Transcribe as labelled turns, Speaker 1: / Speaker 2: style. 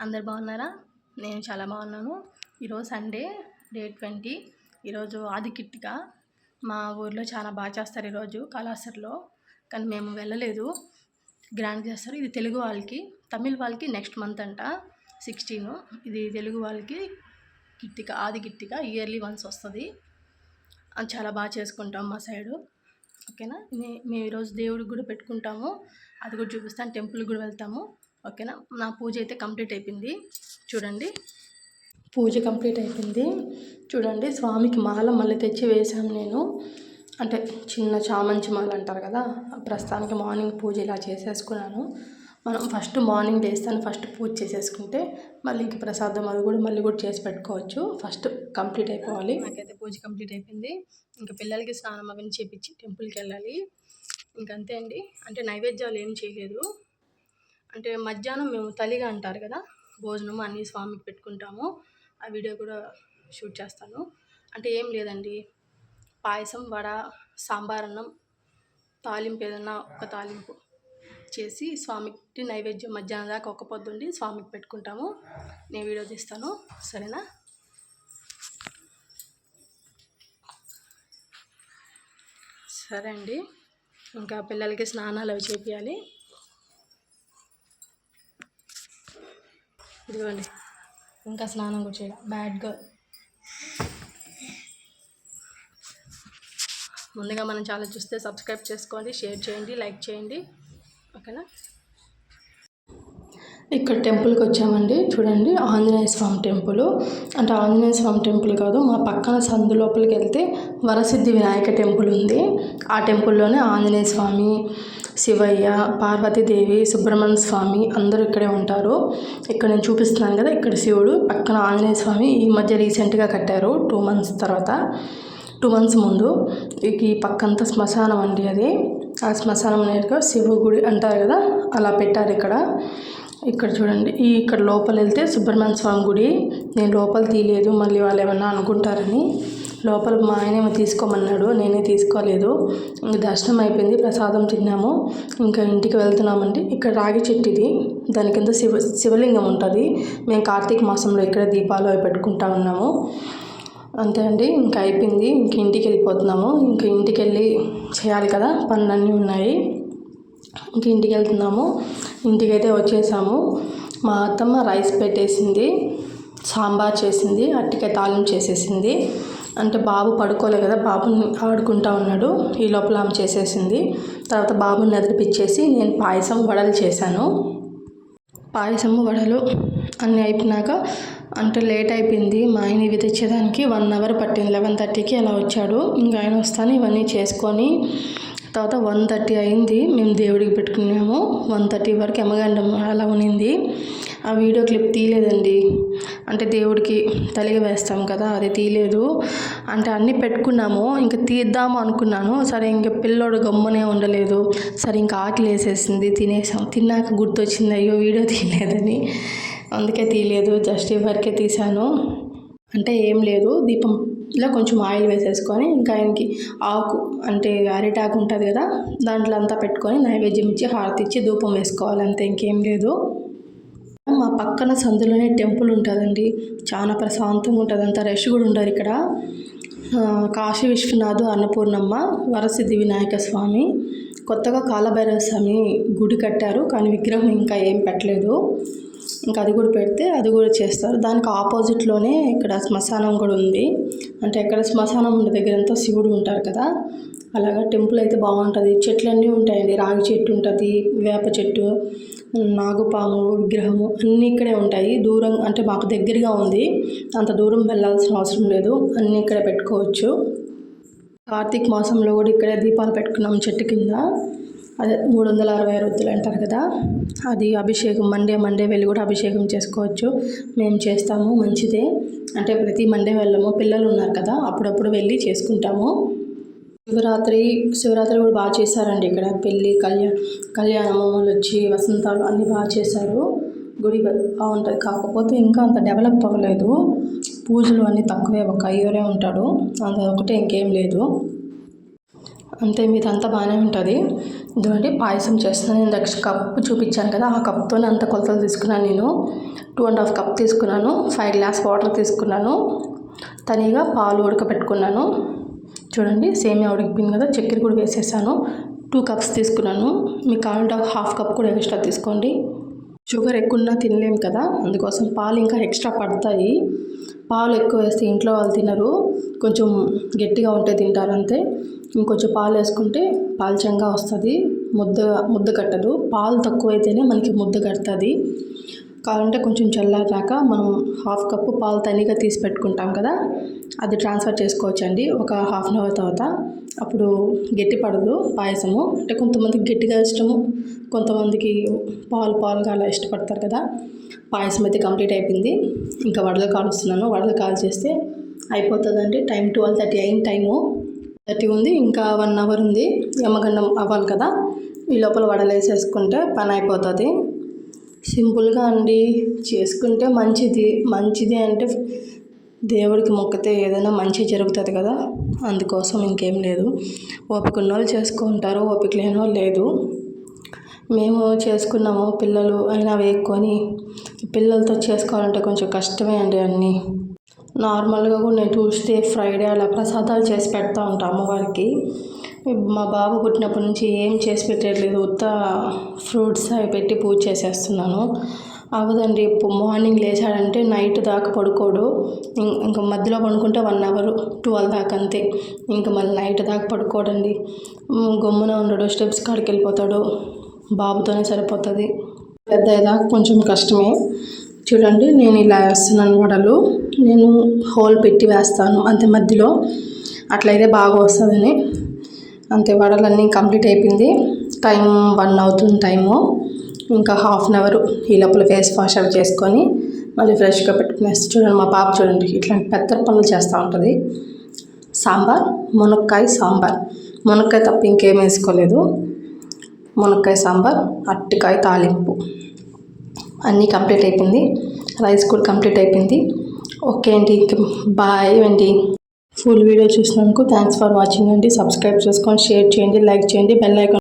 Speaker 1: అందరు బాగున్నారా? నేను చాలా బాగున్నాను. ఈరోజు సండే డే ట్వంటీ. ఈరోజు ఆది కిట్గా మా ఊర్లో చాలా బాగా చేస్తారు ఈరోజు కళాసరిలో కానీ మేము వెళ్ళలేదు. గ్రాండ్ చేస్తారు. ఇది తెలుగు వాళ్ళకి తమిళ్ వాళ్ళకి నెక్స్ట్ మంత్ అంట సిక్స్టీన్. ఇది తెలుగు వాళ్ళకి కిట్టిక ఆది కిట్టిక ఇయర్లీ వన్స్ వస్తుంది. అది చాలా బాగా చేసుకుంటాం మా సైడు. ఓకేనా? మే- మేము ఈరోజు దేవుడికి కూడా పెట్టుకుంటాము. అది కూడా చూపిస్తాను. టెంపుల్కి కూడా వెళ్తాము. ఓకేనా? నా పూజ అయితే కంప్లీట్ అయిపోయింది. చూడండి. పూజ కంప్లీట్ అయిపోయింది. చూడండి స్వామికి మాల మళ్ళీ తెచ్చి వేశాను నేను. అంటే చిన్న చామంతి మాల అంటారు కదా ప్రస్తుతానికి మార్నింగ్ పూజ ఇలా చేసేసుకున్నాను. మనం ఫస్ట్ మార్నింగ్ లేస్తాను ఫస్ట్ పూజ చేసేసుకుంటే మళ్ళీ ఇంక ప్రసాదం అది కూడా మళ్ళీ కూడా చేసి పెట్టుకోవచ్చు. ఫస్ట్ కంప్లీట్ అయిపోవాలి. నాకైతే పూజ కంప్లీట్ అయిపోయింది. ఇంకా పిల్లలకి స్నానం అవన్నీ చేపించి టెంపుల్కి వెళ్ళాలి. ఇంకంతే అండి. అంటే నైవేద్యాలు ఏం చేయలేదు. అంటే మధ్యాహ్నం మేము తలిగా అంటారు కదా భోజనం అన్నీ స్వామికి పెట్టుకుంటాము. ఆ వీడియో కూడా షూట్ చేస్తాను. అంటే ఏం లేదండి. పాయసం వడ సాంబార్ అన్నం తాలింపు ఏదన్నా ఒక తాలింపు చేసి స్వామికి నైవేద్యం మధ్యాహ్నం దాకా ఒక పొద్దుండి స్వామికి పెట్టుకుంటాము. నేను వీడియో తీస్తాను. సరేనా? సరే అండి. ఇంకా పిల్లలకి స్నానాలు అవి చేపియాలి. ఇదిగోండి. ఇంకా స్నానం కూడా చేయాలి. బ్యాడ్ గర్ల్ ముందుగా మనం చాలా చూస్తే సబ్స్క్రైబ్ చేసుకోండి షేర్ చేయండి లైక్ చేయండి. ఓకేనా? ఇక్కడ టెంపుల్కి వచ్చామండి. చూడండి ఆంజనేయ స్వామి టెంపుల్. అంటే ఆంజనేయ స్వామి టెంపుల్ కాదు మా పక్కన సందు లోపలికి వెళ్తే వరసిద్ధి వినాయక టెంపుల్ ఉంది. ఆ టెంపుల్లోనే ఆంజనేయ స్వామి శివయ్య పార్వతీదేవి సుబ్రహ్మణ్య స్వామి అందరూ ఇక్కడే ఉంటారు. ఇక్కడ నేను చూపిస్తున్నాను కదా ఇక్కడ శివుడు పక్కన ఆంజనేయ స్వామి ఈ మధ్య రీసెంట్గా కట్టారు టూ మంత్స్ తర్వాత. టూ మంత్స్ ముందు. ఈ పక్కంతా శ్మశానం అండి అది. ఆ శ్మశానం నేరుగా శివ గుడి అంటారు కదా అలా పెట్టారు ఇక్కడ. ఇక్కడ చూడండి ఈ ఇక్కడ లోపల వెళ్తే సుబ్రహ్మణ్య స్వామి గుడి. నేను లోపల తీయలేదు మళ్ళీ వాళ్ళు ఏమన్నా అనుకుంటారని. లోపల మా ఆయనేమో తీసుకోమన్నాడు నేనే తీసుకోలేదు. ఇంక దర్శనం అయిపోయింది ప్రసాదం తిన్నాము. ఇంకా ఇంటికి వెళ్తున్నామండి. ఇక్కడ రాగి చెట్టు ఇది. దాని కింద శివ శివలింగం ఉంటుంది. మేము కార్తీక మాసంలో ఇక్కడ దీపాలు అవి పెట్టుకుంటా ఉన్నాము. అంతే అండి ఇంకా అయిపోయింది. ఇంక ఇంటికి వెళ్ళిపోతున్నాము. ఇంక ఇంటికి వెళ్ళి చేయాలి కదా పనులన్నీ ఉన్నాయి. ఇంక ఇంటికి వెళ్తున్నాము. ఇంటికైతే వచ్చేసాము. మా అత్తమ్మ రైస్ పెట్టేసింది సాంబార్ చేసింది అట్టికాయ తాళం చేసేసింది. అంటే బాబు పడుకోలే కదా బాబుని ఆడుకుంటా ఉన్నాడు. ఈ లోపల ఆమె చేసేసింది. తర్వాత బాబుని నిద్రపిచ్చేసి నేను పాయసం వడలు చేశాను. పాయసము వడలు అన్నీ అయిపోయినాక అంటే లేట్ అయిపోయింది. మా ఆయన ఇవి తెచ్చేదానికి వన్ అవర్ పట్టింది. లెవెన్ థర్టీకి అలా వచ్చాడు. ఇంకా ఆయన వస్తాను ఇవన్నీ చేసుకొని తర్వాత వన్ థర్టీ అయింది. మేము దేవుడికి పెట్టుకున్నాము. వన్ థర్టీ వరకు ఎమగండం అలా ఉనింది. ఆ వీడియో క్లిప్ తీయలేదండి. అంటే దేవుడికి తలిగి వేస్తాం కదా అది తీయలేదు. అంటే అన్నీ పెట్టుకున్నాము. ఇంకా తీద్దాము అనుకున్నాను. సరే ఇంకా పిల్లోడు గమ్మునే ఉండలేదు. సరే ఇంకా ఆకలి వేసేసింది. తినేసాం. తిన్నాక గుర్తొచ్చింది అయ్యో వీడియో తీయలేదని. అందుకే తీయలేదు. జస్ట్ వరకే తీశాను. అంటే ఏం లేదు. దీపం ఇలా కొంచెం ఆయిల్ వేసేసుకొని ఇంకా ఆయనకి ఆకు అంటే అరిటాకు ఉంటుంది కదా దాంట్లో అంతా పెట్టుకొని నైవేద్యం ఇచ్చి హారతి ఇచ్చి ధూపం వేసుకోవాలి అంతే ఇంకేం లేదు. మా పక్కన సందులోనే టెంపుల్ ఉంటుందండి. చాలా ప్రశాంతంగా ఉంటుంది. అంత రష్ కూడా ఉండరు ఇక్కడ. కాశీ విశ్వనాథ్ అన్నపూర్ణమ్మ వరసిద్ధి వినాయక స్వామి కొత్తగా కాలభైరవ స్వామి గుడి కట్టారు కానీ విగ్రహం ఇంకా ఏం పెట్టలేదు. ఇంకా అది కూడా పెడితే అది కూడా చేస్తారు. దానికి ఆపోజిట్లోనే ఇక్కడ శ్మశానం కూడా ఉంది. అంటే ఎక్కడ శ్మశానం ఉండే దగ్గర అంతా శివుడు ఉంటారు కదా అలాగా టెంపుల్ అయితే బాగుంటుంది. చెట్లన్నీ ఉంటాయండి. రాగి చెట్టు ఉంటుంది వేప చెట్టు నాగుపాము విగ్రహము అన్నీ ఇక్కడే ఉంటాయి. దూరం అంటే మాకు దగ్గరగా ఉంది. అంత దూరం వెళ్ళాల్సిన అవసరం లేదు. అన్నీ ఇక్కడే పెట్టుకోవచ్చు. కార్తీక మాసంలో కూడా ఇక్కడే దీపాలు పెట్టుకున్నాం చెట్టు కింద. అదే మూడు వందల అరవై రొద్దులు అంటారు కదా అది అభిషేకం మండే మండే వెళ్ళి కూడా అభిషేకం చేసుకోవచ్చు. మేము చేస్తాము మంచిదే. అంటే ప్రతి మండే వెళ్ళము. పిల్లలు ఉన్నారు కదా అప్పుడప్పుడు వెళ్ళి చేసుకుంటాము. శివరాత్రి శివరాత్రి కూడా బాగా చేశారండి ఇక్కడ. పెళ్ళి కళ్యాణ కళ్యాణము వచ్చి వసంతాలు అన్నీ బాగా చేశారు. గుడి బాగుంటుంది. కాకపోతే ఇంకా అంత డెవలప్ అవ్వలేదు. పూజలు అన్నీ తక్కువే. ఒక అయ్యోరే ఉంటాడు. అంత ఒకటే ఇంకేం లేదు. అంతే మీదంతా బాగానే ఉంటుంది. ఇదిగోండి పాయసం చేస్తున్నాను. నేను నెక్స్ట్ కప్పు చూపించాను కదా ఆ కప్తోనే అంత కొలతలు తీసుకున్నాను నేను. టూ అండ్ హాఫ్ కప్ తీసుకున్నాను. ఫైవ్ గ్లాస్ వాటర్ తీసుకున్నాను. తనిగా పాలు ఉడకబెట్టుకున్నాను. చూడండి సేమియా ఉడికిపోయింది కదా చక్కెర కూడా వేసేసాను. టూ కప్స్ తీసుకున్నాను. మీకు కావాలంటే హాఫ్ కప్ కూడా ఎక్స్ట్రా తీసుకోండి. షుగర్ ఎక్కువన్నా తినలేము కదా అందుకోసం పాలు ఇంకా ఎక్స్ట్రా పడతాయి. పాలు ఎక్కువ వేస్తే ఇంట్లో వాళ్ళు తినరు. కొంచెం గట్టిగా ఉంటే తింటారు అంతే. ఇంకొంచెం పాలు వేసుకుంటే పాల్చంగా వస్తుంది. ముద్ద ముద్ద కట్టదు. పాలు తక్కువైతేనే మనకి ముద్ద కడుతుంది. కావాలంటే కొంచెం చల్లారాక మనం హాఫ్ కప్పు పాలు తనిగా తీసి పెట్టుకుంటాం కదా అది ట్రాన్స్ఫర్ చేసుకోవచ్చండి. ఒక హాఫ్ అన్ అవర్ తర్వాత. అప్పుడు గట్టి పడదు పాయసము. అంటే కొంతమందికి గట్టిగా ఇష్టము కొంతమందికి పాలు పాలుగా అలా ఇష్టపడతారు కదా. పాయసం అయితే కంప్లీట్ అయిపోయింది. ఇంకా వడలు కాలుస్తున్నాను. వడలు కాల్ చేస్తే అయిపోతుందండి. టైం ట్వెల్వ్ థర్టీ అయిన టైము. థర్టీ ఉంది ఇంకా వన్ అవర్ ఉంది. యమగండం అవ్వాలి కదా. ఈ లోపల వడలేసేసుకుంటే పని అయిపోతుంది. సింపుల్గా అండి. చేసుకుంటే మంచిది. మంచిది అంటే దేవుడికి మొక్కితే ఏదైనా మంచి జరుగుతుంది కదా. అందుకోసం ఇంకేం లేదు. ఓపిక ఉన్న వాళ్ళు చేసుకుంటారు ఓపిక లేని వాళ్ళు లేదు. మేము చేసుకున్నాము పిల్లలు అయినా వేసుకొని పిల్లలతో చేసుకోవాలంటే కొంచెం కష్టమే అండి అన్నీ. నార్మల్గా కూడా నేను ట్యూస్డే ఫ్రైడే అలా ప్రసాదాలు చేసి పెడతా ఉంటాను అమ్మవారికి. మా బాబు పుట్టినప్పటి నుంచి ఏం చేసి పెట్టలేదు ఉత్త ఫ్రూట్స్ అవి పెట్టి పూజ చేసేస్తున్నాను. అవ్వదండి ఇప్పుడు మార్నింగ్ లేచాడంటే నైట్ దాకా పడుకోడు. ఇంకా మధ్యలో పడుకుంటే వన్ అవర్ ట్వెల్వ్ దాకా అంతే. ఇంకా మళ్ళీ నైట్ దాకా పడుకోడండి. గమ్మున ఉండడు స్టెప్స్ కాడికి వెళ్ళిపోతాడు. బాబుతోనే సరిపోతుంది. పెద్ద కొంచెం కష్టమే. చూడండి నేను ఇలా వేస్తున్నాను వడలు నేను హోల్ పెట్టి వేస్తాను. అంతే మధ్యలో అట్లయితే బాగా వస్తుందని. అంతే వడలన్నీ కంప్లీట్ అయిపోయింది. టైం వన్ అవుతుంది టైము. ఇంకా హాఫ్ అన్ అవర్ ఈ లోపల ఫేస్ వాష్ అవి చేసుకొని మళ్ళీ ఫ్రెష్గా పెట్టుకునేసి చూడండి మా పాప చూడండి. ఇట్లాంటి పెద్ద పనులు చేస్తూ ఉంటుంది. సాంబార్ మునక్కాయ సాంబార్. మునక్కాయ తప్ప ఇంకేం వేసుకోలేదు. మునక్కాయ సాంబార్ అరటికాయ తాలింపు. అన్నీ కంప్లీట్ అయిపోయింది. రైస్ కూడా కంప్లీట్ అయిపోయింది. ఓకే అండి బాయ్ అండి. ఫుల్ వీడియో చూసినందుకు థ్యాంక్స్ ఫర్ వాచింగ్ అండి. సబ్స్క్రైబ్ చేసుకొని షేర్ చేయండి లైక్ చేయండి బెల్ ఐకాన్